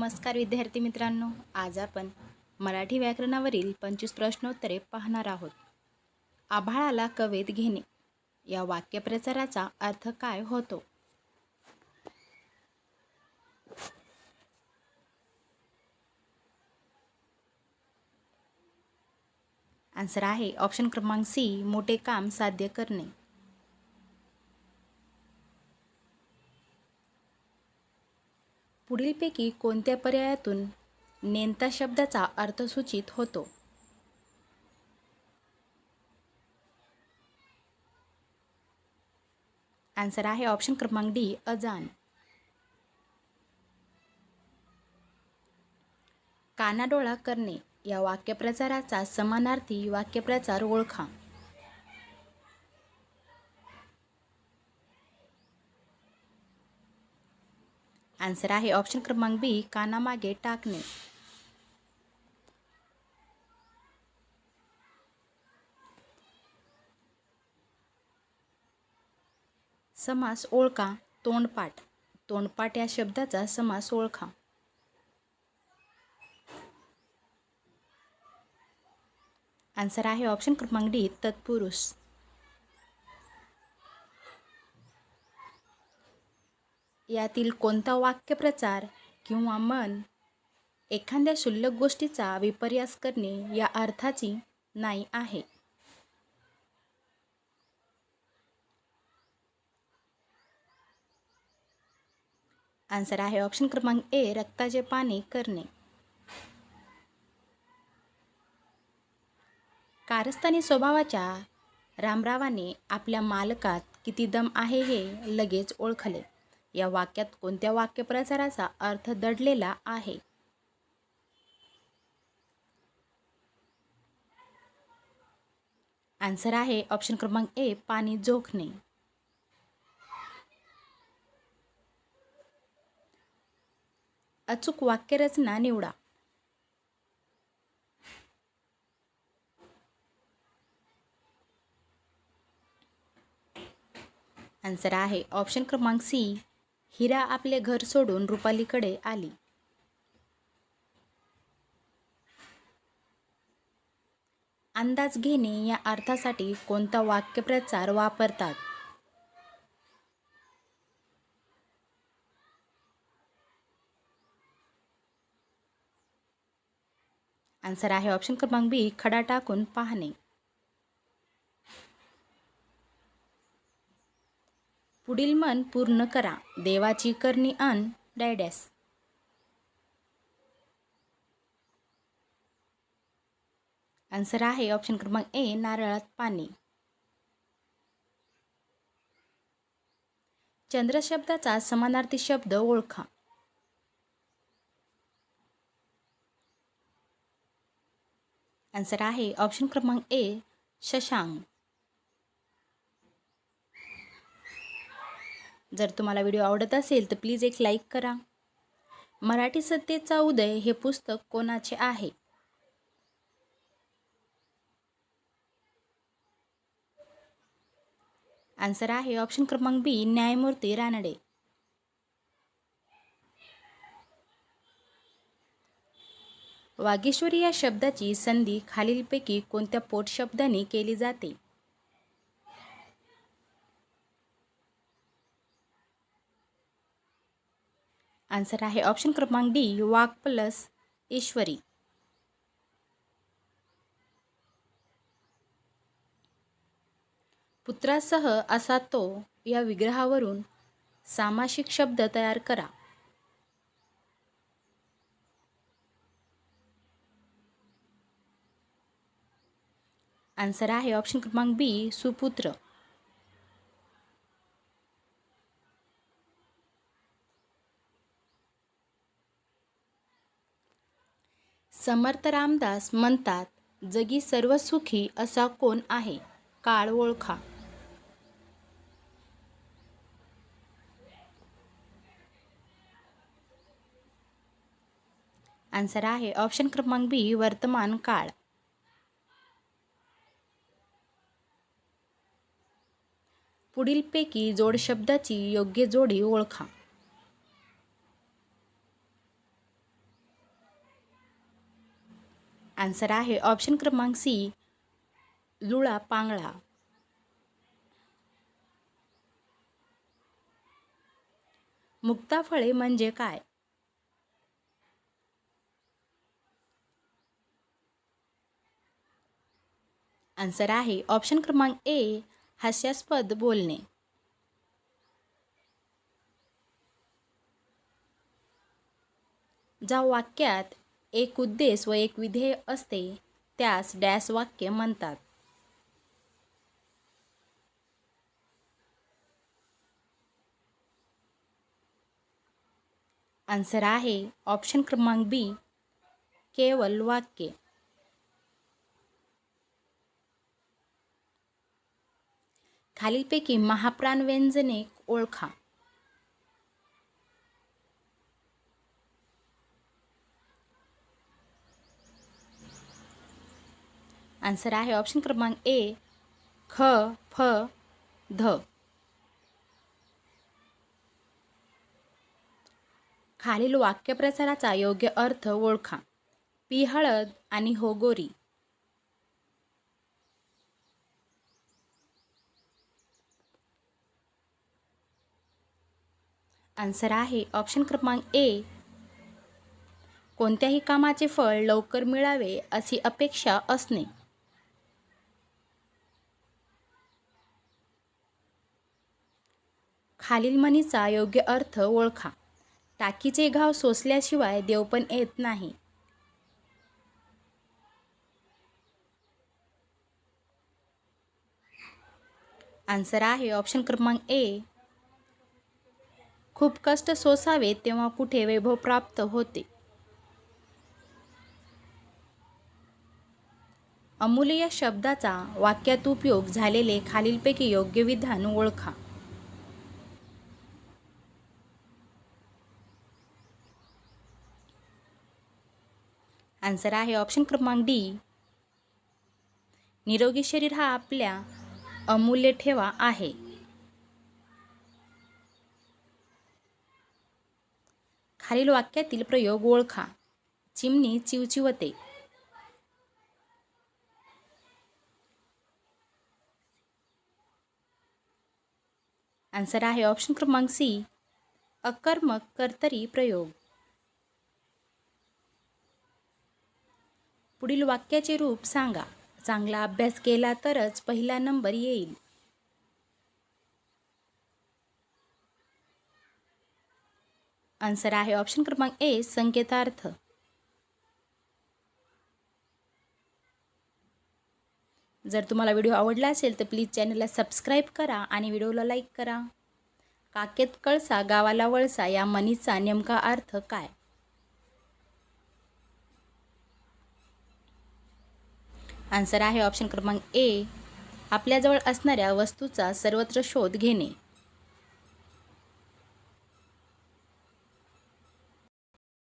नमस्कार विद्यार्थी मित्रांनो. आज आपण मराठी व्याकरणावरील पंचवीस प्रश्नोत्तरे पाहणार आहोत. आभाळाला कवेत घेणे. या वाक्यप्रचाराचा अर्थ काय होतो? आन्सर आहे ऑप्शन क्रमांक सी मोठे काम साध्य करणे. पुढीलपैकी कोणत्या पर्यायातून नेंता शब्दाचा अर्थ सूचित होतो? आन्सर आहे ऑप्शन क्रमांक डी अजान. कानाडोळा करणे या वाक्यप्रचाराचा समानार्थी वाक्यप्रचार ओळखा. आन्सर आहे ऑप्शन क्रमांक बी कानामागे टाकणे. समास ओळखा तोंडपाठ. तोंडपाठ या शब्दाचा समास ओळखा. आन्सर आहे ऑप्शन क्रमांक डी तत्पुरुष. यातील कोणता वाक्यप्रचार किंवा मन एखाद्या क्षुल्लक गोष्टीचा विपर्यास करणे या अर्थाची नाही आहे? आन्सर आहे ऑप्शन क्रमांक ए रक्ताचे पाणी करणे. कारस्थानी स्वभावाच्या रामरावाने आपल्या मालकात किती दम आहे हे लगेच ओळखले. या वाक्यात कोणत्या वाक्यप्रचाराचा अर्थ दडलेला आहे? आन्सर आहे ऑप्शन क्रमांक ए पाणी जोखणे. अचूक वाक्यरचना निवडा. आन्सर आहे ऑप्शन क्रमांक सी हिरा आपले घर सोडून रुपालीकडे आली. अंदाज घेणे या अर्थासाठी कोणता वाक्यप्रचार वापरतात? आन्सर आहे ऑप्शन क्रमांक बी खडा टाकून पाहणे. पुढील मन पूर्ण करा. देवाची करणी अन डायडॅस आन्सर आहे ऑप्शन क्रमांक ए नारळात पाणी. चंद्र शब्दाचा समानार्थी शब्द ओळखा. आन्सर आहे ऑप्शन क्रमांक ए शशांक. जर तुम्हाला व्हिडिओ आवडत असेल तर प्लीज एक लाईक करा. मराठी सत्तेचा उदय हे पुस्तक कोणाचे आहे? आन्सर आहे ऑप्शन क्रमांक बी न्यायमूर्ती रानडे. वागेश्वरी या शब्दाची संधी खालीलपैकी कोणत्या पोटशब्दाने केली जाते? आन्सर आहे. ऑप्शन क्रमांक डी वाघ प्लस ईश्वरी. पुत्रासह असा तो या विग्रहावरून सामासिक शब्द तयार करा. आन्सर आहे. ऑप्शन क्रमांक बी सुपुत्र. समर्थ रामदास म्हणतात जगी सर्व सुखी असा कोण आहे काळ ओळखा. आन्सर आहे ऑप्शन क्रमांक बी वर्तमान काळ. पुढीलपैकी जोड शब्दाची योग्य जोडी ओळखा. आन्सर आहे. ऑप्शन क्रमांक सी लुळा पांगळा. मुक्ताफळे म्हणजे काय? आन्सर आहे. ऑप्शन क्रमांक ए हास्यास्पद बोलणे. ज्या वाक्यात एक उद्देश व एक विधेय असते त्यास डॅश वाक्य म्हणतात. आन्सर आहे ऑप्शन क्रमांक बी केवल वाक्य. खालीलपैकी महाप्राण व्यंजने ओळखा. आन्सर आहे ऑप्शन क्रमांक ए ख फ ध. खालील वाक्यप्रचाराचा योग्य अर्थ ओळखा. पी हळद आणि हो गोरी. आन्सर आहे ऑप्शन क्रमांक ए. कोणत्याही कामाचे फळ लवकर मिळावे अशी अपेक्षा असणे. खालील म्हणीचा योग्य अर्थ ओळखा. टाकीचे घाव सोसल्याशिवाय देव पण येत नाही. आन्सर आहे ऑप्शन क्रमांक ए. खूप कष्ट सोसावे तेव्हा कुठे वैभव प्राप्त होते? अमूल्य शब्दाचा वाक्यात उपयोग झालेले खालीलपैकी योग्य विधान ओळखा. आन्सर आहे ऑप्शन क्रमांक डी. निरोगी शरीर हा आपल्या अमूल्य ठेवा आहे. खालील वाक्यातील प्रयोग ओळखा. चिमणी चिवचिवते. आन्सर आहे ऑप्शन क्रमांक सी. अकर्मक कर्तरी प्रयोग. पुढील वाक्याचे रूप सांगा. चांगला अभ्यास केला तरच पहिला नंबर येईल. आन्सर आहे ऑप्शन क्रमांक ए संकेतार्थ. जर तुम्हाला व्हिडिओ आवडला असेल तर प्लीज चॅनलला सबस्क्राईब करा आणि व्हिडिओला लाईक करा. काकेत कळसा गावाला वळसा या मनीचा नेमका अर्थ काय? आन्सर आहे ऑप्शन क्रमांक ए. आपल्याजवळ असणाऱ्या वस्तूचा सर्वत्र शोध घेणे.